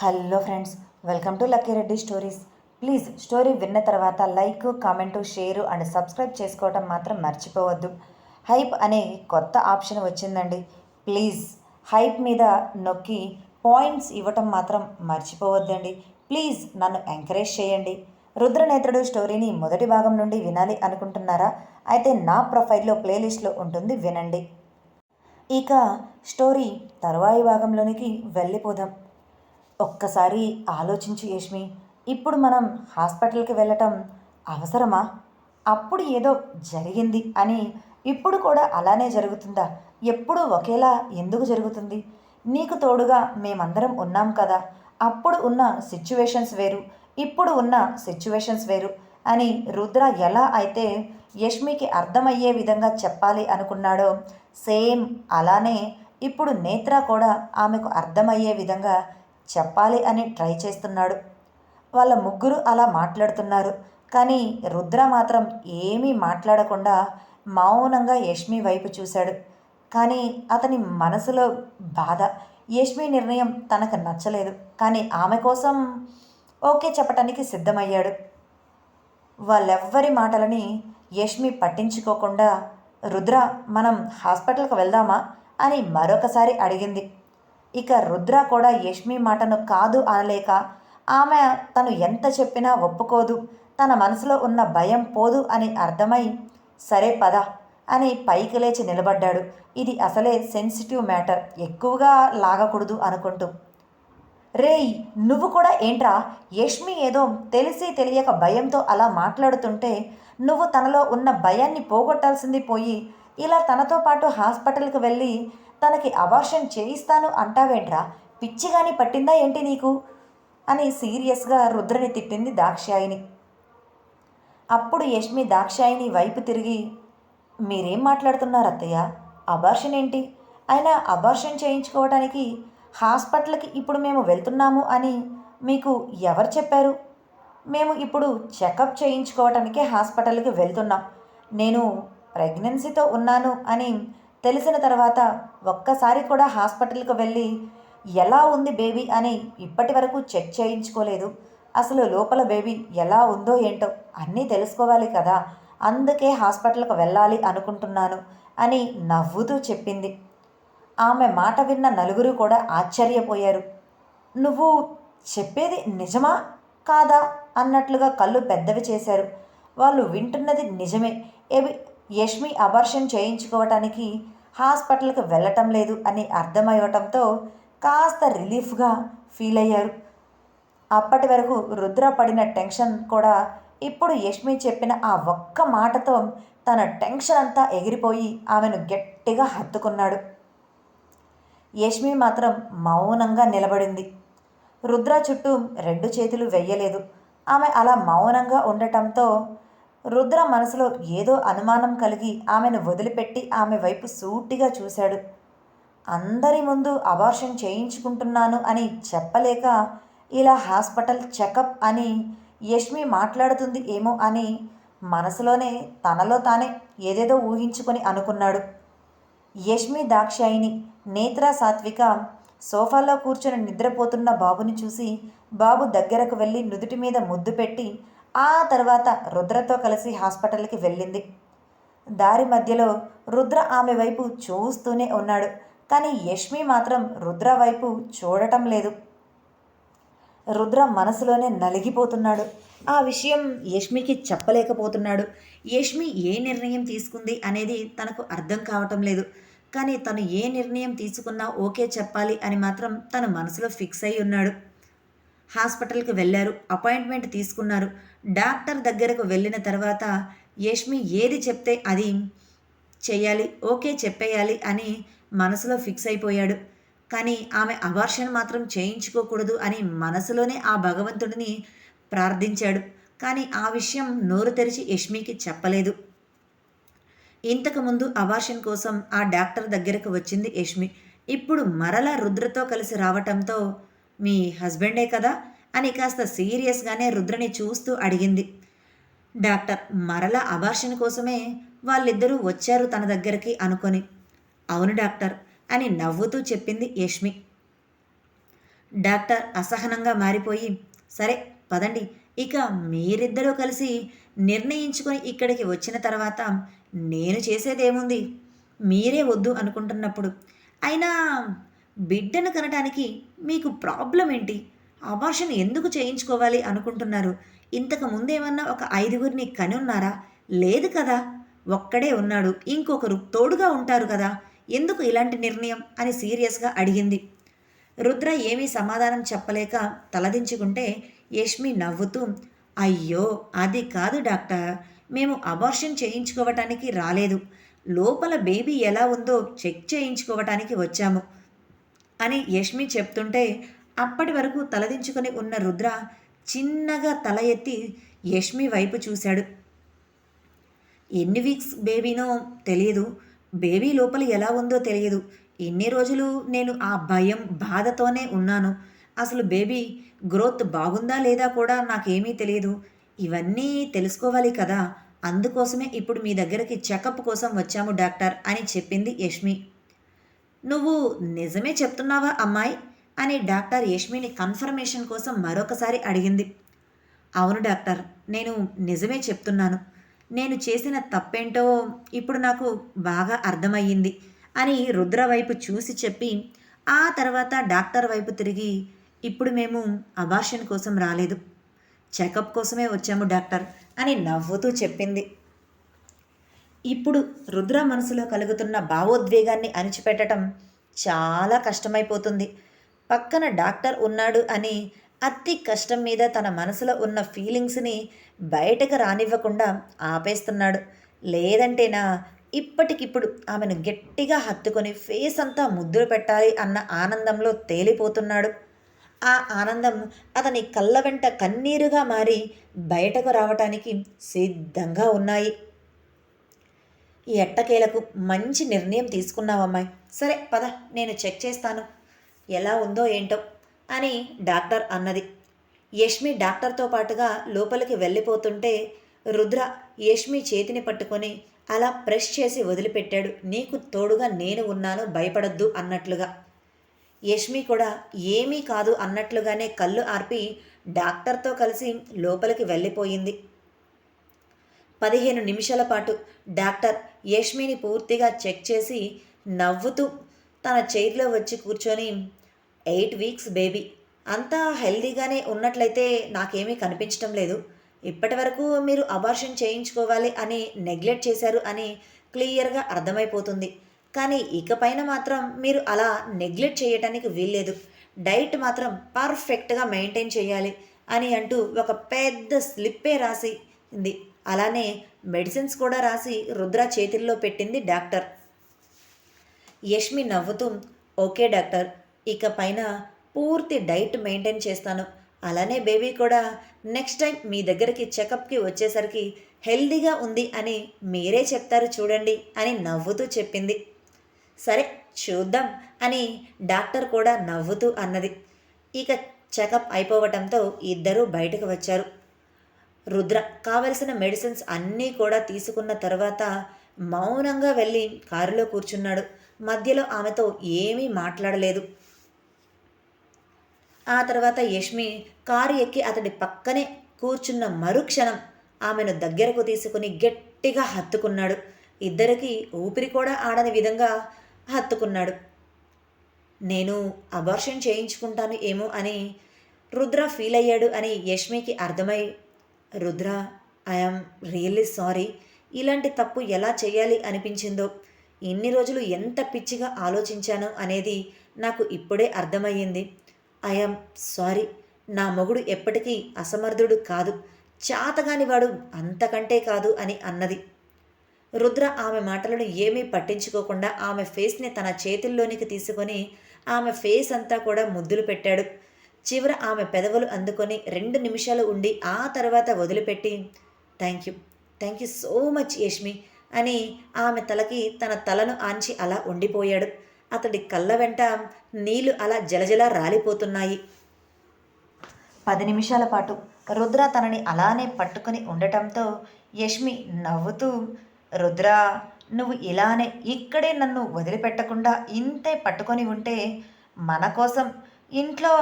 Hello friends welcome to Lucky Reddy stories. Please story విన్న తర్వాత like comment share and subscribe చేసుకోవటం మాత్రం మర్చిపోవద్దు. హైప్ అనే కొత్త ఆప్షన్ వచ్చిందండి. ప్లీజ్ హైప్ మీద నొక్కి పాయింట్స్ ఇవ్వటం మాత్రం మర్చిపోవద్దండి. ప్లీజ్ నన్ను ఎంకరేజ్ చేయండి. రుద్రనేత్రుడు స్టోరీని మొదటి భాగం నుండి వినాలి అనుకుంటున్నారా? అయితే నా ప్రొఫైల్లో ప్లేలిస్ట్లో ఉంటుంది వినండి. ఇక స్టోరీ తరువాయి భాగంలోనికి వెళ్ళిపోదాం. ఒక్కసారి ఆలోచించు యష్మి. ఇప్పుడు మనం హాస్పిటల్కి వెళ్ళటం అవసరమా? అప్పుడు ఏదో జరిగింది అని ఇప్పుడు కూడా అలానే జరుగుతుందా? ఎప్పుడు ఒకేలా ఎందుకు జరుగుతుంది? నీకు తోడుగా మేమందరం ఉన్నాం కదా. అప్పుడు ఉన్న సిచ్యువేషన్స్ వేరు ఇప్పుడు ఉన్న సిచ్యువేషన్స్ వేరు అని రుద్ర ఎలా అయితే యష్మికి అర్థమయ్యే విధంగా చెప్పాలి అనుకున్నాడో సేమ్ అలానే ఇప్పుడు నేత్ర కూడా ఆమెకు అర్థమయ్యే విధంగా చెప్పాలి అని ట్రై చేస్తున్నాడు. వాళ్ళ ముగ్గురు అలా మాట్లాడుతున్నారు. కానీ రుద్ర మాత్రం ఏమీ మాట్లాడకుండా మౌనంగా యష్మి వైపు చూశాడు. కానీ అతని మనసులో బాధ. యష్మి నిర్ణయం తనకు నచ్చలేదు. కానీ ఆమె కోసం ఓకే చెప్పటానికి సిద్ధమయ్యాడు. వాళ్ళెవ్వరి మాటలని యష్మి పట్టించుకోకుండా రుద్ర మనం హాస్పిటల్కి వెళ్దామా? అని మరొకసారి అడిగింది. ఇక రుద్ర కూడా యష్మి మాటను కాదు అనలేక ఆమె తను ఎంత చెప్పినా ఒప్పుకోదు. తన మనసులో ఉన్న భయం పోదు అని అర్థమై సరే పద అని పైకి లేచి నిలబడ్డాడు. ఇది అసలే సెన్సిటివ్ మ్యాటర్. ఎక్కువగా లాగకూడదు అనుకుంటూ. రేయ్ నువ్వు కూడా ఏంట్రా? యష్మి ఏదో తెలిసి తెలియక భయంతో అలా మాట్లాడుతుంటే నువ్వు తనలో ఉన్న భయాన్ని పోగొట్టాల్సింది పోయి ఇలా తనతో పాటు హాస్పిటల్కి వెళ్ళి తనకి అబార్షన్ చేయిస్తాను అంటావేంట్రా? పిచ్చిగాని పట్టిందా ఏంటి నీకు? అని సీరియస్గా రుద్రని తిట్టింది దాక్షాయిని. అప్పుడు యష్మి దాక్షాయిని వైపు తిరిగి మీరేం మాట్లాడుతున్నారు అత్తయ్య? అబార్షన్ ఏంటి? అయినా అబార్షన్ చేయించుకోవడానికి హాస్పిటల్కి ఇప్పుడు మేము వెళ్తున్నాము అని మీకు ఎవరు చెప్పారు? మేము ఇప్పుడు చెకప్ చేయించుకోవటానికే హాస్పిటల్కి వెళ్తున్నాం. నేను ప్రెగ్నెన్సీతో ఉన్నాను అని తెలిసిన తర్వాత ఒక్కసారి కూడా హాస్పిటల్కి వెళ్ళి ఎలా ఉంది బేబీ అని ఇప్పటి వరకు చెక్ చేయించుకోలేదు. అసలు లోపల బేబీ ఎలా ఉందో ఏంటో అన్నీ తెలుసుకోవాలి కదా అందుకే హాస్పిటల్కి వెళ్ళాలి అనుకుంటున్నాను అని నవ్వుతూ చెప్పింది. ఆమె మాట విన్న నలుగురు కూడా ఆశ్చర్యపోయారు. నువ్వు చెప్పేది నిజమా కాదా? అన్నట్లుగా కళ్ళు పెద్దవి చేశారు. వాళ్ళు వింటున్నది నిజమే. ఏవి యష్మి అబర్షన్ చేయించుకోవటానికి హాస్పిటల్కి వెళ్ళటం లేదు అని అర్థమయ్యటంతో కాస్త రిలీఫ్గా ఫీల్ అయ్యారు. అప్పటి వరకు రుద్ర పడిన టెన్షన్ కూడా ఇప్పుడు యష్మి చెప్పిన ఆ ఒక్క మాటతో తన టెన్షన్ అంతా ఎగిరిపోయి ఆమెను గట్టిగా హత్తుకున్నాడు. యష్మి మాత్రం మౌనంగా నిలబడింది. రుద్ర చుట్టూ రెండు చేతులు వెయ్యలేదు ఆమె అలా మౌనంగా ఉండటంతో రుద్ర మనసులో ఏదో అనుమానం కలిగి ఆమెను వదిలిపెట్టి ఆమె వైపు సూటిగా చూశాడు. అందరి ముందు అబార్షన్ చేయించుకుంటున్నాను అని చెప్పలేక ఇలా హాస్పిటల్ చెకప్ అని యష్మి మాట్లాడుతుంది ఏమో అని మనసులోనే తనలో తానే ఏదేదో ఊహించుకొని అనుకున్నాడు. యష్మి దాక్షాయిని నేత్ర సాత్విక సోఫాలో కూర్చొని నిద్రపోతున్న బాబుని చూసి బాబు దగ్గరకు వెళ్ళి నుదుటి మీద ముద్దు పెట్టి ఆ తర్వాత రుద్రతో కలిసి హాస్పిటల్కి వెళ్ళింది. దారి మధ్యలో రుద్ర ఆమె వైపు చూస్తూనే ఉన్నాడు. కానీ యష్మి మాత్రం రుద్ర వైపు చూడటం లేదు. రుద్ర మనసులోనే నలిగిపోతున్నాడు. ఆ విషయం యష్మికి చెప్పలేకపోతున్నాడు. యష్మి ఏ నిర్ణయం తీసుకుంది అనేది తనకు అర్థం కావటం లేదు. కానీ తను ఏ నిర్ణయం తీసుకున్నా ఓకే చెప్పాలి అని మాత్రం తన మనసులో ఫిక్స్ అయి ఉన్నాడు. హాస్పిటల్కి వెళ్ళారు. అపాయింట్మెంట్ తీసుకున్నారు. డాక్టర్ దగ్గరకు వెళ్ళిన తర్వాత యష్మి ఏది చెప్తే అది చేయాలి ఓకే చెప్పేయాలి అని మనసులో ఫిక్స్ అయిపోయాడు. కానీ ఆమె అబార్షన్ మాత్రం చేయించుకోకూడదు అని మనసులోనే ఆ భగవంతుడిని ప్రార్థించాడు. కానీ ఆ విషయం నోరు తెరిచి యష్మికి చెప్పలేదు. ఇంతకుముందు అబార్షన్ కోసం ఆ డాక్టర్ దగ్గరకు వచ్చింది యష్మి. ఇప్పుడు మరలా రుద్రతో కలిసి రావటంతో మీ హస్బెండే కదా అని కాస్త సీరియస్గానే రుద్రని చూస్తూ అడిగింది. డాక్టర్ మరలా అబార్షన్ కోసమే వాళ్ళిద్దరూ వచ్చారు తన దగ్గరికి అనుకొని. అవును డాక్టర్ అని నవ్వుతూ చెప్పింది యష్మి. డాక్టర్ అసహనంగా మారిపోయి సరే పదండి. ఇక మీరిద్దరూ కలిసి నిర్ణయించుకొని ఇక్కడికి వచ్చిన తర్వాత నేను చేసేదేముంది? మీరే వద్దు అనుకుంటున్నప్పుడు. అయినా బిడ్డను కనటానికి మీకు ప్రాబ్లం ఏంటి అబార్షన్ ఎందుకు చేయించుకోవాలి అనుకుంటున్నారు? ఇంతకు ముందేమన్నా ఒక ఐదుగురిని కని ఉన్నారా లేదు కదా. ఒక్కడే ఉన్నాడు. ఇంకొకరు తోడుగా ఉంటారు కదా. ఎందుకు ఇలాంటి నిర్ణయం? అని సీరియస్గా అడిగింది. రుద్ర ఏమీ సమాధానం చెప్పలేక తలదించుకుంటే యష్మి నవ్వుతూ అయ్యో అది కాదు డాక్టర్. మేము అబార్షన్ చేయించుకోవటానికి రాలేదు. లోపల బేబీ ఎలా ఉందో చెక్ చేయించుకోవటానికి వచ్చాము అని యష్మి చెప్తుంటే అప్పటి వరకు తలదించుకొని ఉన్న రుద్ర చిన్నగా తల ఎత్తి యష్మి వైపు చూశాడు. ఎన్ని వీక్స్ బేబీనో తెలియదు. బేబీ లోపల ఎలా ఉందో తెలియదు. ఎన్ని రోజులు నేను ఆ భయం బాధతోనే ఉన్నాను. అసలు బేబీ గ్రోత్ బాగుందా లేదా కూడా నాకేమీ తెలియదు. ఇవన్నీ తెలుసుకోవాలి కదా. అందుకోసమే ఇప్పుడు మీ దగ్గరికి చెకప్ కోసం వచ్చాము డాక్టర్ అని చెప్పింది యష్మి. నువ్వు నిజమే చెప్తున్నావా అమ్మాయి? అని డాక్టర్ యష్మిని కన్ఫర్మేషన్ కోసం మరొకసారి అడిగింది. అవును డాక్టర్ నేను నిజమే చెప్తున్నాను. నేను చేసిన తప్పేంటో ఇప్పుడు నాకు బాగా అర్థమయ్యింది అని రుద్ర వైపు చూసి చెప్పి ఆ తర్వాత డాక్టర్ వైపు తిరిగి ఇప్పుడు మేము అబార్షన్ కోసం రాలేదు. చెకప్ కోసమే వచ్చాము డాక్టర్ అని నవ్వుతూ చెప్పింది. ఇప్పుడు రుద్ర మనసులో కలుగుతున్న భావోద్వేగాన్ని అణిచిపెట్టడం చాలా కష్టమైపోతుంది. పక్కన డాక్టర్ ఉన్నాడు అని అతి కష్టం మీద తన మనసులో ఉన్న ఫీలింగ్స్ని బయటకు రానివ్వకుండా ఆపేస్తున్నాడు. లేదంటేనా ఇప్పటికిప్పుడు ఆమెను గట్టిగా హత్తుకొని ఫేస్ అంతా ముద్దులు పెట్టాలి అన్న ఆనందంలో తేలిపోతున్నాడు. ఆ ఆనందం అతని కళ్ళ వెంట కన్నీరుగా మారి బయటకు రావటానికి సిద్ధంగా ఉన్నాయి. ఈ ఎట్టకేలకు మంచి నిర్ణయం తీసుకున్నావమ్మాయి. సరే పద నేను చెక్ చేస్తాను. ఎలా ఉందో ఏంటో అని డాక్టర్ అన్నది. యష్మి డాక్టర్తో పాటుగా లోపలికి వెళ్ళిపోతుంటే రుద్ర యష్మి చేతిని పట్టుకొని అలా ప్రెస్ చేసి వదిలిపెట్టాడు. నీకు తోడుగా నేను ఉన్నాను భయపడద్దు అన్నట్లుగా. యష్మి కూడా ఏమీ కాదు అన్నట్లుగానే కళ్ళు ఆర్పి డాక్టర్తో కలిసి లోపలికి వెళ్ళిపోయింది. పదిహేను నిమిషాల పాటు డాక్టర్ యష్మిని పూర్తిగా చెక్ చేసి నవ్వుతూ తన చైర్లో వచ్చి కూర్చొని ఎయిట్ వీక్స్ బేబీ. అంతా హెల్దీగానే ఉన్నట్లయితే నాకేమీ కనిపించడం లేదు. ఇప్పటి వరకు మీరు అబార్షన్ చేయించుకోవాలి అని నెగ్లెక్ట్ చేశారు అని క్లియర్గా అర్థమైపోతుంది. కానీ ఇకపైన మాత్రం మీరు అలా నెగ్లెక్ట్ చేయటానికి వీల్లేదు. డైట్ మాత్రం పర్ఫెక్ట్గా మెయింటైన్ చేయాలి అని అంటూ ఒక పెద్ద స్లిప్పే రాసి ఉంది అలానే మెడిసిన్స్ కూడా రాసి రుద్ర చేతుల్లో పెట్టింది డాక్టర్. యష్మి నవ్వుతూ ఓకే డాక్టర్ ఇక పైన పూర్తి డైట్ మెయింటైన్ చేస్తాను. అలానే బేబీ కూడా నెక్స్ట్ టైం మీ దగ్గరికి చెకప్కి వచ్చేసరికి హెల్దీగా ఉంది అని మీరే చెప్తారు చూడండి అని నవ్వుతూ చెప్పింది. సరే చూద్దాం అని డాక్టర్ కూడా నవ్వుతూ అన్నది. ఇక చెకప్ అయిపోవటంతో ఇద్దరూ బయటకు వచ్చారు. రుద్ర కావలసిన మెడిసిన్స్ అన్నీ కూడా తీసుకున్న తర్వాత మౌనంగా వెళ్ళి కారులో కూర్చున్నాడు. మధ్యలో ఆమెతో ఏమీ మాట్లాడలేదు. ఆ తర్వాత యష్మి కారు ఎక్కి అతడి పక్కనే కూర్చున్న మరుక్షణం ఆమెను దగ్గరకు తీసుకుని గట్టిగా హత్తుకున్నాడు. ఇద్దరికి ఊపిరి కూడా ఆడని విధంగా హత్తుకున్నాడు. నేను అబార్షన్ చేయించుకుంటాను ఏమో అని రుద్ర ఫీల్ అయ్యాడు అని యష్మికి అర్థమై రుద్ర ఐఎమ్ రియల్లీ సారీ. ఇలాంటి తప్పు ఎలా చేయాలి అనిపించిందో ఇన్ని రోజులు ఎంత పిచ్చిగా ఆలోచించాను అనేది నాకు ఇప్పుడే అర్థమయ్యింది. I'm sorry. నా మొగుడు ఎప్పటికీ అసమర్థుడు కాదు. చాతగానివాడు అంతకంటే కాదు అని అన్నది. రుద్ర ఆమె మాటలను ఏమీ పట్టించుకోకుండా ఆమె ఫేస్ని తన చేతుల్లోనికి తీసుకొని ఆమె ఫేస్ అంతా కూడా ముద్దులు పెట్టాడు. చివర ఆమె పెదవులు అందుకొని రెండు నిమిషాలు ఉండి ఆ తర్వాత వదిలిపెట్టి thank you. Thank you so much Yashmi అని ఆమె తలకి తన తలను ఆంచి అలా ఉండిపోయాడు. అతడి కళ్ళ వెంట నీళ్ళు అలా జలజల రాలిపోతున్నాయి. పది నిమిషాల పాటు రుద్ర తనని అలానే పట్టుకొని ఉండటంతో యష్మి నవ్వుతూ రుద్ర నువ్వు ఇలానే ఇక్కడే నన్ను వదిలిపెట్టకుండా ఇంతే పట్టుకొని ఉంటే మన కోసం ఇంట్లో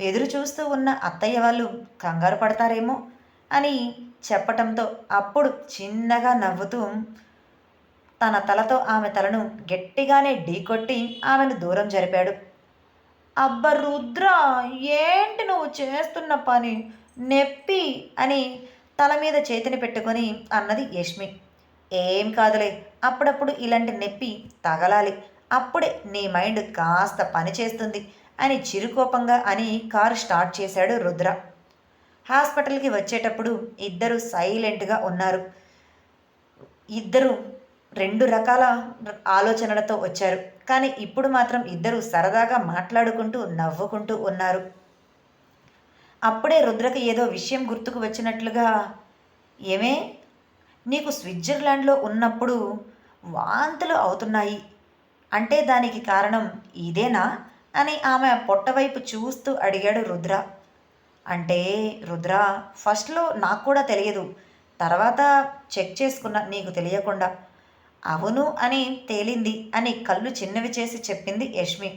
ఎదురు చూస్తూ ఉన్న అత్తయ్య వాళ్ళు కంగారు పడతారేమో అని చెప్పటంతో అప్పుడు చిన్నగా నవ్వుతూ తన తలతో ఆమె తలను గట్టిగానే ఢీకొట్టి ఆమెను దూరం జరిపాడు. అబ్బ రుద్ర ఏంటి నువ్వు చేస్తున్న పని? నెప్పి అని తల మీద చేతిని పెట్టుకొని అన్నది యష్మి. ఏం కాదులే అప్పుడప్పుడు ఇలాంటి నొప్పి తగలాలి. అప్పుడే నీ మైండ్ కాస్త పని చేస్తుంది అని చిరుకోపంగా అని కారు స్టార్ట్ చేశాడు రుద్ర. హాస్పిటల్కి వచ్చేటప్పుడు ఇద్దరు సైలెంట్గా ఉన్నారు. ఇద్దరు రెండు రకాల ఆలోచనలతో వచ్చారు. కానీ ఇప్పుడు మాత్రం ఇద్దరు సరదాగా మాట్లాడుకుంటూ నవ్వుకుంటూ ఉన్నారు. అప్పుడే రుద్రకి ఏదో విషయం గుర్తుకు వచ్చినట్లుగా ఏమే నీకు స్విట్జర్లాండ్లో ఉన్నప్పుడు వాంతులు అవుతున్నాయి. అంటే దానికి కారణం ఇదేనా? అని ఆమె పొట్టవైపు చూస్తూ అడిగాడు రుద్ర. అంటే రుద్ర ఫస్ట్లో నాకు కూడా తెలియదు. తర్వాత చెక్ చేసుకున్నా నీకు తెలియకుండా. అవును అని తేలింది అని కళ్ళు చిన్నవి చేసి చెప్పింది యష్మి.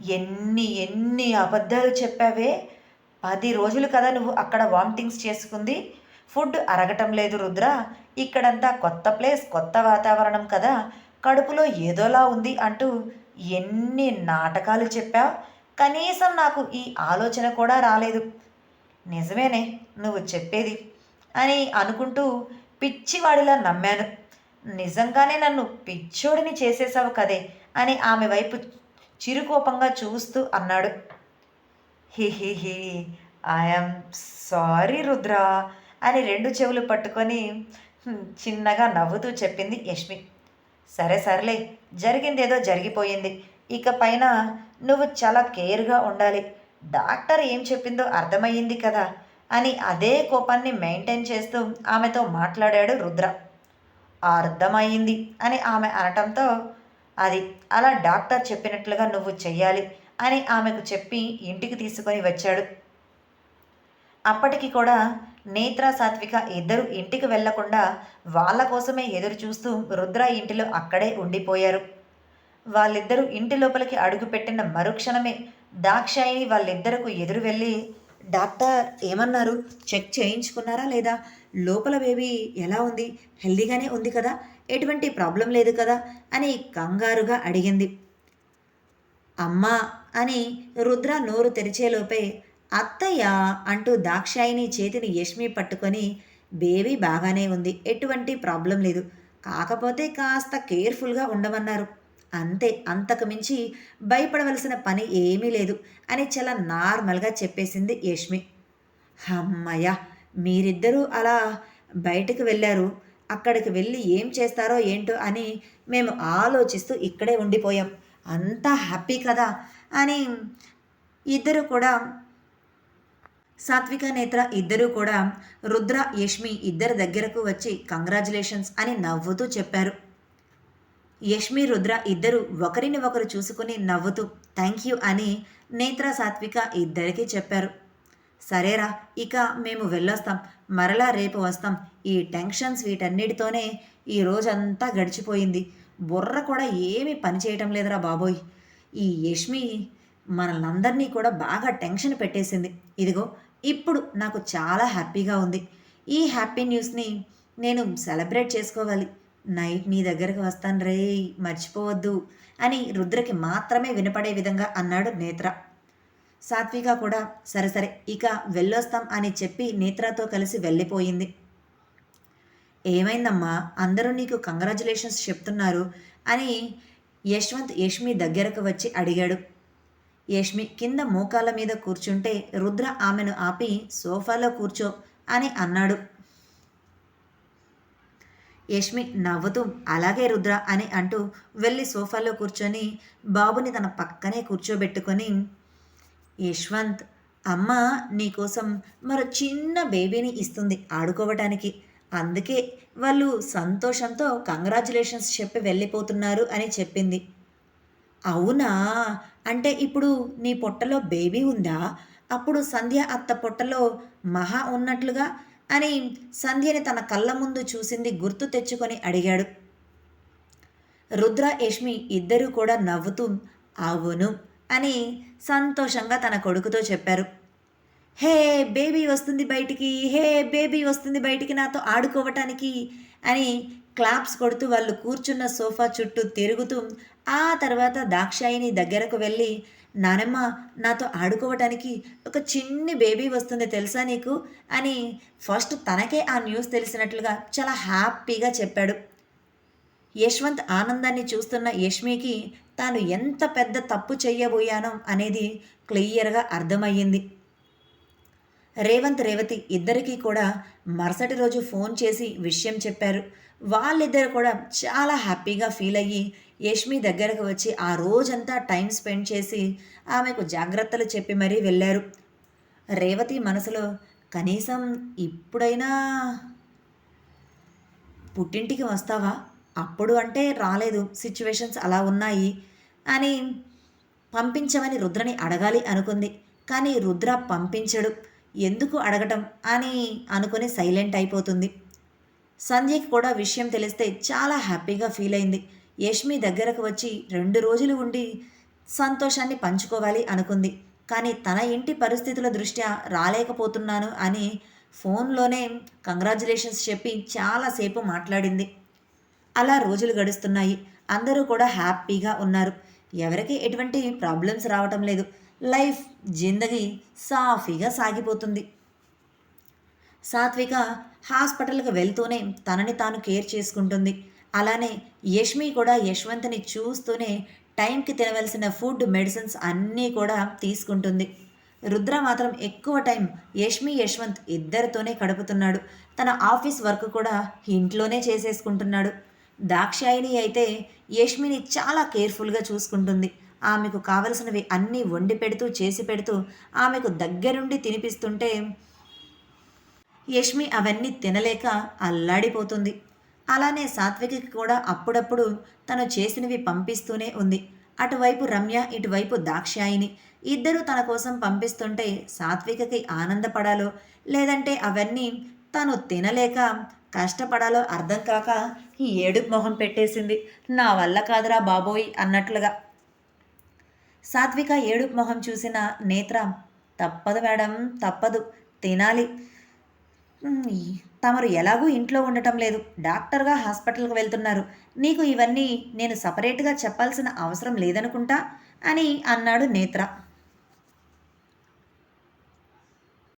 ఎన్ని ఎన్ని అబద్ధాలు చెప్పావే? పది రోజులు కదా నువ్వు అక్కడ వామిటింగ్స్ చేసుకుంది. ఫుడ్ అరగటం లేదు రుద్ర. ఇక్కడంతా కొత్త ప్లేస్ కొత్త వాతావరణం కదా. కడుపులో ఏదోలా ఉంది అంటూ ఎన్ని నాటకాలు చెప్పావు కనీసం నాకు ఈ ఆలోచన కూడా రాలేదు. నిజమేనే నువ్వు చెప్పేది అని అనుకుంటూ పిచ్చివాడిలా నమ్మాను. నిజంగానే నన్ను పిచ్చోడిని చేసేసావు కదే అని ఆమె వైపు చిరుకోపంగా చూస్తూ అన్నాడు. హి హి హి ఐఎమ్ సారీ రుద్ర అని రెండు చెవులు పట్టుకొని చిన్నగా నవ్వుతూ చెప్పింది యష్మి. సరే సర్లే జరిగిందేదో జరిగిపోయింది. ఇక పైన నువ్వు చాలా కేర్గా ఉండాలి. డాక్టర్ ఏం చెప్పిందో అర్థమయ్యింది కదా అని అదే కోపాన్ని మెయింటైన్ చేస్తూ ఆమెతో మాట్లాడాడు రుద్ర. అర్థమైంది అని ఆమె అనటంతో అది అలా డాక్టర్ చెప్పినట్లుగా నువ్వు చెయ్యాలి అని ఆమెకు చెప్పి ఇంటికి తీసుకొని వచ్చాడు. అప్పటికి కూడా నేత్ర సాత్విక ఇద్దరు ఇంటికి వెళ్ళకుండా వాళ్ళ కోసమే ఎదురు చూస్తూ రుద్ర ఇంటిలో అక్కడే ఉండిపోయారు. వాళ్ళిద్దరూ ఇంటి లోపలికి అడుగుపెట్టిన మరుక్షణమే దాక్షాయిని వాళ్ళిద్దరకు ఎదురు వెళ్ళి డాక్టర్ ఏమన్నారు? చెక్ చేయించుకున్నారా లేదా? లోపల బేబీ ఎలా ఉంది? హెల్దీగానే ఉంది కదా? ఎటువంటి ప్రాబ్లం లేదు కదా? అని కంగారుగా అడిగింది. అమ్మా అని రుద్ర నోరు తెరిచేలోపే అత్తయ్య అంటూ దాక్షాయిని చేతిని యష్మి పట్టుకొని బేబీ బాగానే ఉంది. ఎటువంటి ప్రాబ్లం లేదు. కాకపోతే కాస్త కేర్ఫుల్గా ఉండమన్నారు. అంతే అంతకుమించి భయపడవలసిన పని ఏమీ లేదు అని చాలా నార్మల్గా చెప్పేసింది యష్మి. అమ్మయ్య మీరిద్దరూ అలా బయటకు వెళ్ళారు అక్కడికి వెళ్ళి ఏం చేస్తారో ఏంటో అని మేము ఆలోచిస్తూ ఇక్కడే ఉండిపోయాం. అంతా హ్యాపీ కదా అని ఇద్దరు కూడా సాత్విక నేత్ర ఇద్దరూ కూడా రుద్ర యష్మి ఇద్దరి దగ్గరకు వచ్చి కంగ్రాచులేషన్స్ అని నవ్వుతూ చెప్పారు. యష్మి రుద్ర ఇద్దరు ఒకరిని ఒకరు చూసుకుని నవ్వుతూ థ్యాంక్ యూ అని నేత్ర సాత్విక ఇద్దరికీ చెప్పారు. సరేరా ఇక మేము వెళ్ళొస్తాం. మరలా రేపు వస్తాం. ఈ టెన్షన్స్ వీటన్నిటితోనే ఈ రోజంతా గడిచిపోయింది. బుర్ర కూడా ఏమీ పని చేయటం లేదురా బాబోయ్. ఈ యష్మి మనల్నందరినీ కూడా బాగా టెన్షన్ పెట్టేసింది. ఇదిగో ఇప్పుడు నాకు చాలా హ్యాపీగా ఉంది. ఈ హ్యాపీ న్యూస్ని నేను సెలబ్రేట్ చేసుకోవాలి. నైట్ నీ దగ్గరకు వస్తాను రే మర్చిపోవద్దు అని రుద్రకి మాత్రమే వినపడే విధంగా అన్నాడు నేత్ర. సాత్విక కూడా సరే సరే ఇక వెళ్ళొస్తాం అని చెప్పి నేత్రతో కలిసి వెళ్ళిపోయింది. ఏమైందమ్మా అందరూ నీకు కంగ్రాచులేషన్స్ చెప్తున్నారు అని యశ్వంత్ యష్మి దగ్గరకు వచ్చి అడిగాడు. యష్మి కింద మోకాల మీద కూర్చుంటే రుద్ర ఆమెను ఆపి సోఫాలో కూర్చో అని అన్నాడు. యష్మి నవ్వుతూ అలాగే రుద్ర అని అంటూ వెళ్ళి సోఫాలో కూర్చొని బాబుని తన పక్కనే కూర్చోబెట్టుకొని యశ్వంత్ అమ్మ నీకోసం మరో చిన్న బేబీని ఇస్తుంది ఆడుకోవటానికి. అందుకే వాళ్ళు సంతోషంతో కంగ్రాచులేషన్స్ చెప్పి వెళ్ళిపోతున్నారు అని చెప్పింది. అవునా? అంటే ఇప్పుడు నీ పొట్టలో బేబీ ఉందా? అప్పుడు సంధ్య అత్త పొట్టలో మహా ఉన్నట్లుగా అని సంధ్యని తన కళ్ళ ముందు చూసింది గుర్తు తెచ్చుకొని అడిగాడు. రుద్ర యష్మి ఇద్దరూ కూడా నవ్వుతూ అవును అని సంతోషంగా తన కొడుకుతో చెప్పారు. హే బేబీ వస్తుంది బయటికి హే బేబీ వస్తుంది బయటికి నాతో ఆడుకోవటానికి అని క్లాప్స్ కొడుతూ వాళ్ళు కూర్చున్న సోఫా చుట్టూ తిరుగుతూ ఆ తర్వాత దాక్షాయిని దగ్గరకు వెళ్ళి నానమ్మ నాతో ఆడుకోవటానికి ఒక చిన్ని బేబీ వస్తుంది తెలుసా నీకు? అని ఫస్ట్ తనకే ఆ న్యూస్ తెలిసినట్లుగా చాలా హ్యాపీగా చెప్పాడు. యశ్వంత్ ఆనందాన్ని చూస్తున్న యష్మికి తాను ఎంత పెద్ద తప్పు చెయ్యబోయానో అనేది క్లియర్గా అర్థమయ్యింది. రేవంత్ రేవతి ఇద్దరికీ కూడా మరుసటి రోజు ఫోన్ చేసి విషయం చెప్పారు. వాళ్ళిద్దరు కూడా చాలా హ్యాపీగా ఫీల్ అయ్యి యష్మి దగ్గరకు వచ్చి ఆ రోజంతా టైం స్పెండ్ చేసి ఆమెకు జాగ్రత్తలు చెప్పి మరీ వెళ్ళారు. రేవతి మనసులో కనీసం ఇప్పుడైనా పుట్టింటికి వస్తావా? అప్పుడు అంటే రాలేదు సిచ్యువేషన్స్ అలా ఉన్నాయి అని పంపించమని రుద్రని అడగాలి అనుకుంది. కానీ రుద్ర పంపించడు. ఎందుకు అడగటం అని అనుకుని సైలెంట్ అయిపోతుంది. సంధ్యకి కూడా విషయం తెలిస్తే చాలా హ్యాపీగా ఫీల్ అయింది. యష్మి దగ్గరకు వచ్చి రెండు రోజులు ఉండి సంతోషాన్ని పంచుకోవాలి అనుకుంది. కానీ తన ఇంటి పరిస్థితుల దృష్ట్యా రాలేకపోతున్నాను అని ఫోన్లోనే కంగ్రాచులేషన్స్ చెప్పి చాలాసేపు మాట్లాడింది. అలా రోజులు గడుస్తున్నాయి. అందరూ కూడా హ్యాపీగా ఉన్నారు. ఎవరికి ఎటువంటి ప్రాబ్లమ్స్ రావటం లేదు. లైఫ్ జిందగీ సాఫీగా సాగిపోతుంది. సాత్విక హాస్పిటల్కి వెళ్తూనే తనని తాను కేర్ చేసుకుంటుంది. అలానే యష్మి కూడా యశ్వంత్ని చూస్తూనే టైంకి తినవలసిన ఫుడ్ మెడిసిన్స్ అన్నీ కూడా తీసుకుంటుంది. రుద్ర మాత్రం ఎక్కువ టైం యష్మి యశ్వంత్ ఇద్దరితోనే గడుపుతున్నాడు. తన ఆఫీస్ వర్క్ కూడా ఇంట్లోనే చేసేసుకుంటున్నాడు. దాక్షాయిని అయితే యష్మిని చాలా కేర్ఫుల్గా చూసుకుంటుంది. ఆమెకు కావలసినవి అన్నీ వండి పెడుతూ చేసి పెడుతూ ఆమెకు దగ్గరుండి తినిపిస్తుంటే యష్మి అవన్నీ తినలేక అల్లాడిపోతుంది. అలానే సాత్వికి కూడా అప్పుడప్పుడు తను చేసినవి పంపిస్తూనే ఉంది. అటువైపు రమ్య ఇటువైపు దాక్షాయిని. ఇద్దరు తన కోసం పంపిస్తుంటే సాత్వికకి ఆనందపడాలో లేదంటే అవన్నీ తను తినలేక కష్టపడాలో అర్థం కాక ఈ ఏడుపు మొహం పెట్టేసింది. నా వల్ల కాదురా బాబోయ్ అన్నట్లుగా సాత్విక ఏడుపు మొహం చూసిన నేత్ర తప్పదు మేడం తప్పదు తినాలి. తమరు ఎలాగూ ఇంట్లో ఉండటం లేదు. డాక్టర్గా హాస్పిటల్కి వెళ్తున్నారు. నీకు ఇవన్నీ నేను సపరేట్గా చెప్పాల్సిన అవసరం లేదనుకుంటా? అని అన్నాడు నేత్ర.